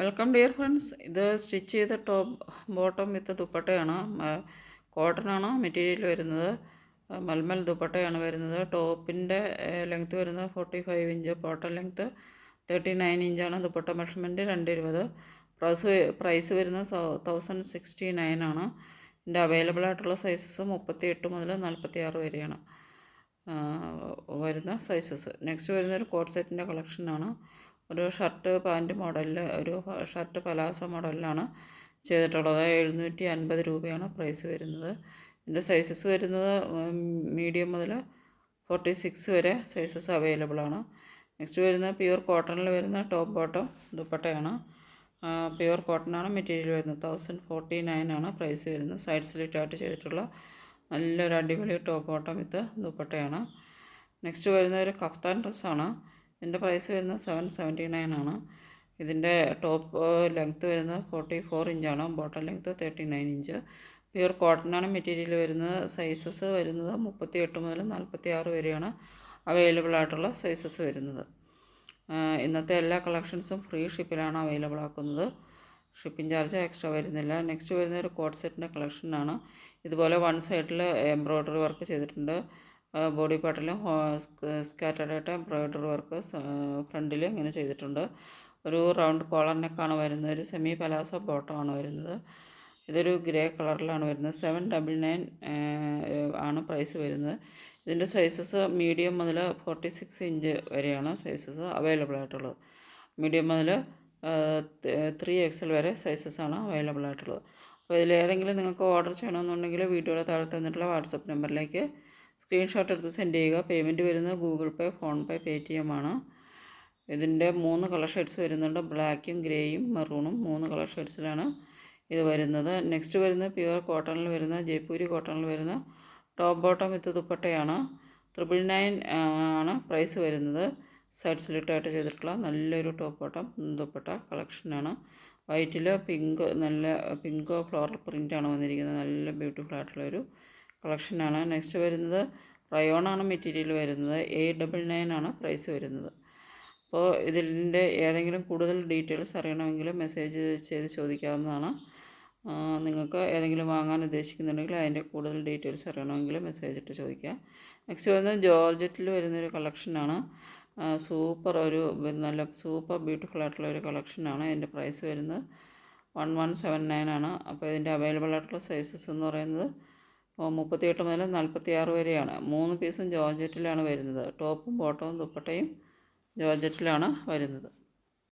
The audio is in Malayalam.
വെൽക്കം ഡിയർ ഫ്രണ്ട്സ് ഇത് സ്റ്റിച്ച് ചെയ്ത ടോപ്പ് ബോട്ടം വിത്ത് ദുപ്പട്ടയാണ്. കോട്ടനാണ് മെറ്റീരിയൽ വരുന്നത്. മൽമൽ ദുപ്പട്ടയാണ് വരുന്നത്. ടോപ്പിന്റെ ലെങ്ത്ത് വരുന്നത് forty five inch bottom length thirty nine ഇഞ്ചാണ് ദുപ്പട്ട മെഷർമെന്റ് രണ്ട് ഇരുപത് പ്രൈസ് പ്രൈസ് വരുന്നത് തൗസൻഡ് സിക്സ്റ്റി നയൻ ആണ്. ഇതിന്റെ അവൈലബിൾ ആയിട്ടുള്ള സൈസസ് മുപ്പത്തി എട്ട് മുതൽ നാൽപ്പത്തി ആറ് വരെയാണ് വരുന്ന സൈസസ് നെക്സ്റ്റ് വരുന്നൊരു കോട്ട് സെറ്റിന്റെ കളക്ഷനാണ് ഒരു ഷർട്ട് പാന്റ് മോഡലിൽ ഒരു ഷർട്ട് പലാസ മോഡലിലാണ് ചെയ്തിട്ടുള്ളത്. എഴുന്നൂറ്റി അൻപത് രൂപയാണ് പ്രൈസ് വരുന്നത്. ഇതിന്റെ സൈസസ് വരുന്നത് മീഡിയം മുതൽ ഫോർട്ടി സിക്സ് വരെ സൈസസ് അവൈലബിൾ ആണ്. നെക്സ്റ്റ് വരുന്ന പ്യുവർ കോട്ടണിൽ വരുന്ന ടോപ്പ് ബോട്ടം ദുപ്പട്ടയാണ്. പ്യുവർ കോട്ടണാണ് മെറ്റീരിയൽ വരുന്നത്. തൗസൻഡ് ഫോർട്ടി നയൻ ആണ് പ്രൈസ് വരുന്നത്. സൈഡ് സ്ലിറ്റായിട്ട് ചെയ്തിട്ടുള്ള നല്ലൊരു അടിപൊളി ടോപ്പ് ബോട്ടം വിത്ത് ദുപ്പട്ടയാണ്. നെക്സ്റ്റ് വരുന്ന ഒരു കഫ്താൻ ഡ്രസ്സാണ്. ഇതിന്റെ പ്രൈസ് വരുന്നത് സെവൻ സെവന്റി നയൻ ആണ്. ഇതിന്റെ ടോപ്പ് ലെങ്ത്ത് വരുന്നത് ഫോർട്ടി ഫോർ ഇഞ്ചാണ് bottom length thirty nine inch pure കോട്ടനാണ് material വരുന്നത്. സൈസസ് വരുന്നത് മുപ്പത്തി എട്ട് മുതൽ നാൽപ്പത്തി ആറ് വരെയാണ് അവൈലബിൾ ആയിട്ടുള്ള സൈസസ് വരുന്നത്. ഇന്നത്തെ എല്ലാ കളക്ഷൻസും ഫ്രീ ഷിപ്പിലാണ് അവൈലബിൾ ആക്കുന്നത്. ഷിപ്പിംഗ് ചാർജ് എക്സ്ട്രാ വരുന്നില്ല. നെക്സ്റ്റ് വരുന്ന ഒരു കോട്ട് സെറ്റിന്റെ കളക്ഷനാണ് ഇതുപോലെ വൺ സൈഡിൽ എംബ്രോയ്ഡറി വർക്ക് ചെയ്തിട്ടുണ്ട്. ബോഡി പാർട്ടിലും സ്കാറ്റേഡ് ആയിട്ട് എംബ്രോയിഡറി വർക്ക് ഫ്രണ്ടിൽ ഇങ്ങനെ ചെയ്തിട്ടുണ്ട്. ഒരു റൗണ്ട് കോളർ നെക്കാണ് വരുന്നത് ഒരു സെമി പലാസോ ബോട്ടമാണ് വരുന്നത്. ഇതൊരു ഗ്രേ കളറിലാണ് വരുന്നത്. സെവൻ ഡബിൾ നയൻ ആണ് പ്രൈസ് വരുന്നത്. ഇതിന്റെ സൈസസ് മീഡിയം മുതൽ ഫോർട്ടി സിക്സ് ഇഞ്ച് വരെയാണ് സൈസസ് അവൈലബിൾ ആയിട്ടുള്ളത്. മീഡിയം മുതൽ ത്രീ എക്സൽ വരെ സൈസസ് ആണ് അവൈലബിൾ ആയിട്ടുള്ളത്. അപ്പോൾ ഇതിലേതെങ്കിലും നിങ്ങൾക്ക് ഓർഡർ ചെയ്യണമെന്നുണ്ടെങ്കിൽ വീഡിയോയുടെ താഴെ തന്നിട്ടുള്ള വാട്സപ്പ് നമ്പറിലേക്ക് സ്ക്രീൻഷോട്ട് എടുത്ത് സെൻഡ് ചെയ്യുക. പേയ്മെന്റ് വരുന്നത് Google Pay PhonePe T M ആണ്. ഇതിന്റെ മൂന്ന് കളർ ഷെയ്ഡ്സ് വരുന്നുണ്ട്. ബ്ലാക്കും ഗ്രേയും മെറൂണും മൂന്ന് കളർ ഷെയ്ഡ്സിലാണ് ഇത് വരുന്നത്. നെക്സ്റ്റ് വരുന്നത് പ്യുവർ കോട്ടണിൽ വരുന്ന ജയ്പൂരി കോട്ടണിൽ വരുന്ന ടോപ്പ് ബോട്ടം വിത്ത് ദുപ്പട്ടയാണ്. ത്രിപിൾ നയൻ ആണ് പ്രൈസ് വരുന്നത്. സൈഡ് സ്ലിറ്റായിട്ട് ചെയ്തിട്ടുള്ള നല്ലൊരു ടോപ്പ് ബോട്ടം ദുപ്പട്ട കളക്ഷനാണ് വൈറ്റിൽ പിങ്ക് നല്ല പിങ്കോ ഫ്ലോറൽ പ്രിന്റാണ് വന്നിരിക്കുന്നത്. നല്ല ബ്യൂട്ടിഫുൾ ആയിട്ടുള്ളൊരു കളക്ഷനാണ്. നെക്സ്റ്റ് വരുന്നത് റയോണാണ് മെറ്റീരിയൽ വരുന്നത്. എയ്റ്റ് ഡബിൾ നയൻ ആണ് പ്രൈസ് വരുന്നത്. അപ്പോൾ ഇതിന്റെ ഏതെങ്കിലും കൂടുതൽ ഡീറ്റെയിൽസ് അറിയണമെങ്കിൽ മെസ്സേജ് ചെയ്ത് ചോദിക്കാവുന്നതാണ്. നിങ്ങൾക്ക് ഏതെങ്കിലും വാങ്ങാൻ ഉദ്ദേശിക്കുന്നുണ്ടെങ്കിൽ അതിന്റെ കൂടുതൽ ഡീറ്റെയിൽസ് അറിയണമെങ്കിൽ മെസ്സേജ് ഇട്ട് ചോദിക്കുക. നെക്സ്റ്റ് വരുന്നത് ജോർജറ്റിൽ വരുന്നൊരു കളക്ഷനാണ്. സൂപ്പർ ഒരു നല്ല സൂപ്പർ ബ്യൂട്ടിഫുൾ ആയിട്ടുള്ള ഒരു കളക്ഷനാണ് ഇതിന്റെ പ്രൈസ് വരുന്നത്. വൺ വൺ സെവൻ നയൻ ആണ്. അപ്പോൾ ഇതിന്റെ അവൈലബിൾ ആയിട്ടുള്ള സൈസസ് എന്ന് പറയുന്നത് മുപ്പത്തിയെട്ട് മുതൽ നാൽപ്പത്തി ആറ് വരെയാണ്. മൂന്ന് പീസും ജോർജറ്റിലാണ് വരുന്നത്. ടോപ്പും ബോട്ടവും ദുപ്പട്ടയും ജോർജറ്റിലാണ് വരുന്നത്.